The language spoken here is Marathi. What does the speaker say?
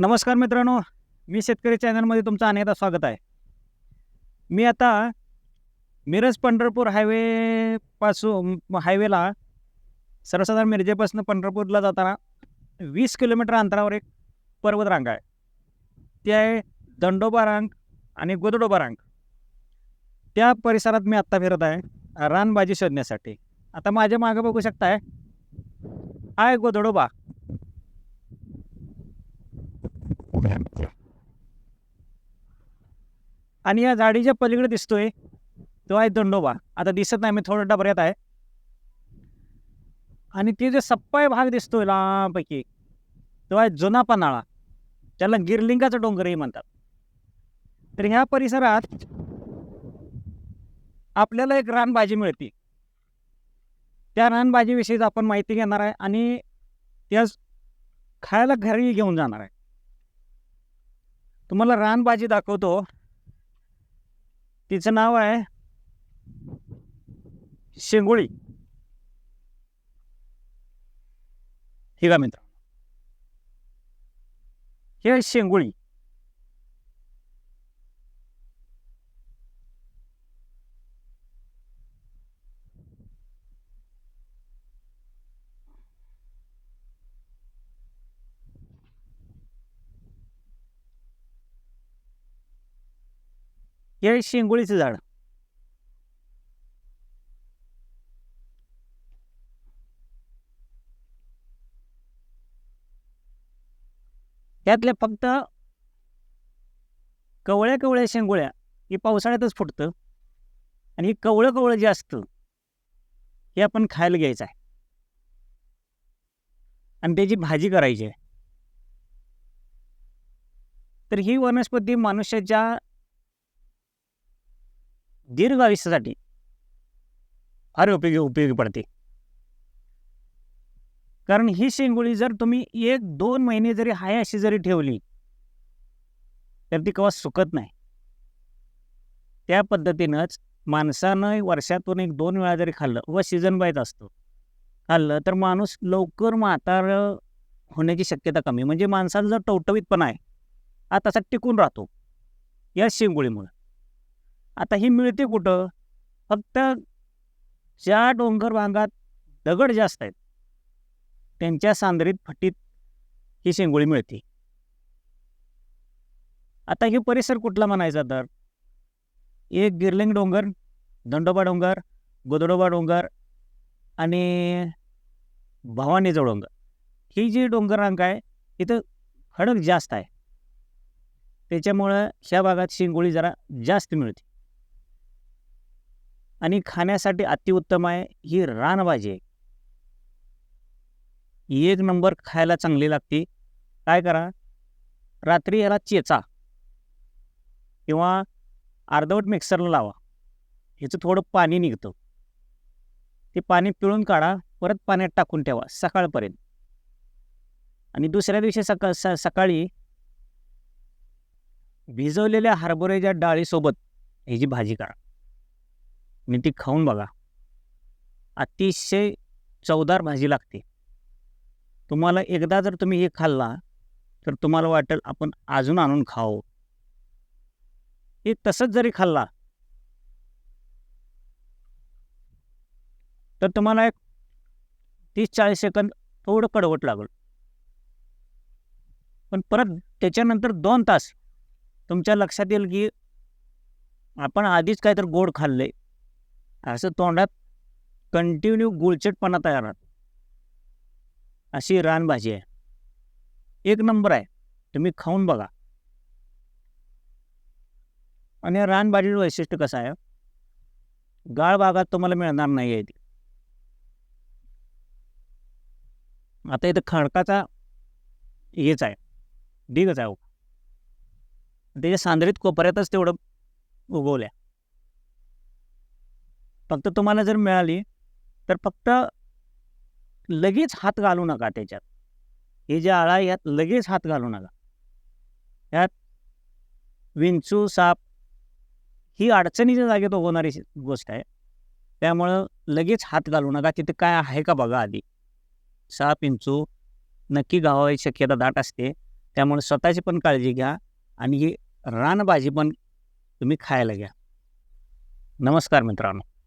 नमस्कार मित्रांनो मी शेतकरी चॅनलमध्ये तुमचं अनेकदा स्वागत आहे. मी आता मिरज पंढरपूर हायवेपासून हायवेला सर्वसाधारण मिरजेपासून पंढरपूरला जाताना वीस किलोमीटर अंतरावर एक पर्वतरांग आहे. ती आहे दंडोबा रांग आणि गोदडोबा रांग. त्या परिसरात मी आत्ता फिरत आहे रानबाजी शोधण्यासाठी. आता माझ्या मागं बघू शकताय आहे गोदडोबा. आणि या झाडीच्या पलीकडे दिसतोय तो आहे दंडोबा. आता दिसत नाही मी थोडं डबऱ्यात आहे. आणि ते जे सप्पाय भाग दिसतोय लांबपैकी तो आहे जुना पन्हाळा. त्याला गिरलिंगाचा डोंगरही म्हणतात. तर ह्या परिसरात आपल्याला एक रानबाजी मिळते. त्या रानबाजीविषयीच आपण माहिती घेणार आहे आणि त्या खायला घरी घेऊन जाणार आहे. तुम्हाला रानबाजी दाखवतो. तिचं नाव आहे शेंगोळी. हे का मित्र हे शेंगोळी. हे शेंगुळीचं शेंगोळीचं झाड. यातल्या फक्त कवळ्या कवळ्या शेंगोळ्या हे पावसाळ्यातच फुटतं. आणि हे कवळं कवळं जे असतं हे आपण खायला घ्यायचं आहे. आणि त्याची भाजी करायची आहे. तर ही वनस्पती मनुष्याच्या दीर्घ आयुष्यासाठी फार उपयोगी उपयोगी पडते. कारण ही शेंगोळी जर तुम्ही एक दोन महिने जरी हाय अशी जरी ठेवली तर ती कवा सुकत नाही. त्या पद्धतीनंच माणसानं वर्षातून एक दोन वेळा जरी खाल्लं व सीझन वाईज असतो खाल्लं तर माणूस लवकर म्हातार होण्याची शक्यता कमी. म्हणजे माणसाला जर टवटवीतपणा आहे हा तसा टिकून राहतो या शेंगोळीमुळं. आता ही मिळते कुठं? फक्त ज्या डोंगर भागात दगड जास्त आहेत त्यांच्या सांदरीत फटीत ही शेंगोळी मिळते. आता हे परिसर कुठला म्हणायचा तर? एक गिरलिंग डोंगर दंडोबा डोंगर गोदडोबा डोंगर आणि भवानीचा डोंगर. ही जी डोंगररांग आहे इथं खडक जास्त आहे. त्याच्यामुळं ह्या भागात शेंगोळी जरा जास्त मिळते. आणि खाण्यासाठी अतिउत्तम आहे ही रानभाजी आहे. एक नंबर खायला चांगली लागते. काय करा रात्री याला चेचा किंवा अर्धवट मिक्सरला लावा. ह्याचं थोडं पाणी निघतं. ते पाणी पिळून काढा परत पाण्यात टाकून ठेवा सकाळपर्यंत. आणि दुसऱ्या दिवशी सकाळ स सकाळी भिजवलेल्या हरभऱ्याच्या डाळीसोबत ह्याची भाजी करा. आणि ती खाऊन बघा. अतिशय चवदार भाजी लागते. तुम्हाला एकदा जर तुम्ही हे खाल्ला तर तुम्हाला वाटेल आपण अजून आणून खावं. हे तसंच जरी खाल्ला तर तुम्हाला एक तीस चाळीस सेकंद थोडं कडवट लागल. पण परत त्याच्यानंतर दोन तास तुमच्या लक्षात येईल की आपण आधीच काहीतरी गोड खाल्ले असं तोंडात कंटिन्यू गुळचटपणा तयार होतो अशी रानभाजी आहे. एक नंबर आहे. तुम्ही खाऊन बघा. आणि या रानभाजीचं वैशिष्ट्य कसं आहे? गाळ भागात तुम्हाला मिळणार नाही आहे ती. आता इथं खडकाचा हेच आहे. ढीगच आहे. त्याच्या सांदरीत कोपऱ्यातच तेवढं उगवल्या. फक्त तुम्हाला जर मिळाली तर फक्त लगेच हात घालू नका त्याच्यात. हे जे आळा यात लगेच हात घालू नका. यात विंचू साप ही अडचणीच्या जागेत होणारी गोष्ट आहे. त्यामुळं लगेच हात घालू नका. तिथे काय आहे का बघा आधी. साप विंचू नक्की गावाची शक्यता दाट असते. त्यामुळे स्वतःची पण काळजी घ्या आणि ही रानभाजी पण तुम्ही खायला घ्या. नमस्कार मित्रांनो.